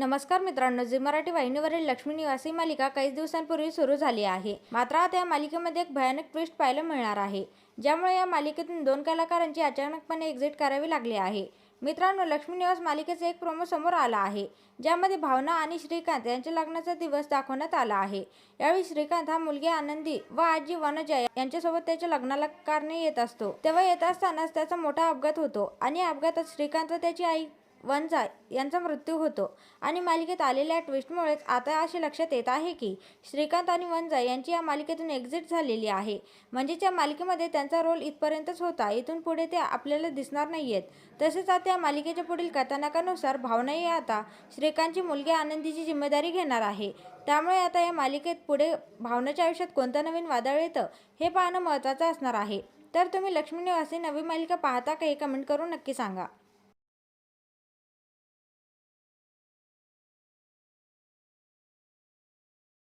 नमस्कार मित्रांनो जी मराठी वाहिनीवरील लक्ष्मी निवासी मालिका काही दिवसांपूर्वी सुरू झाली आहे. मात्र आता या मालिकेमध्ये एक भयानक ट्विस्ट पाहायला मिळणार आहे. ज्यामुळे या मालिकेतून दोन कलाकारांची अचानकपणे एक्झिट करावी लागली आहे. मित्रांनो लक्ष्मी निवास मालिकेचा एक प्रोमो समोर आला आहे ज्यामध्ये भावना आणि श्रीकांत यांच्या लग्नाचा दिवस दाखवण्यात आला आहे. यावेळी श्रीकांत हा मुलगी आनंदी व आजी वनजा यांच्यासोबत त्याच्या लग्नाला कारणे येत असतो. तेव्हा येत असतानाच त्याचा मोठा अपघात होतो आणि अपघातात श्रीकांत व त्याची आई वनजा यांचा मृत्यू होतो. आणि मालिकेत आलेल्या ट्विस्टमुळेच आता असे लक्षात येत आहे की श्रीकांत आणि वनजा यांची या मालिकेतून एक्झिट झालेली आहे. म्हणजेच या मालिकेमध्ये त्यांचा रोल इथपर्यंतच होता. इथून पुढे ते आपल्याला दिसणार नाही आहेत तसेच आता या मालिकेच्या पुढील कथानकानुसार भावनाही आता श्रीकांतची मुलगी आनंदीची जिम्मेदारी घेणार आहे. त्यामुळे आता या मालिकेत पुढे भावनाच्या आयुष्यात कोणतं नवीन वादळ येतं हे पाहणं महत्त्वाचं असणार आहे. तर तुम्ही लक्ष्मी निवासी नवी मालिका पाहता का हे कमेंट करून नक्की सांगा.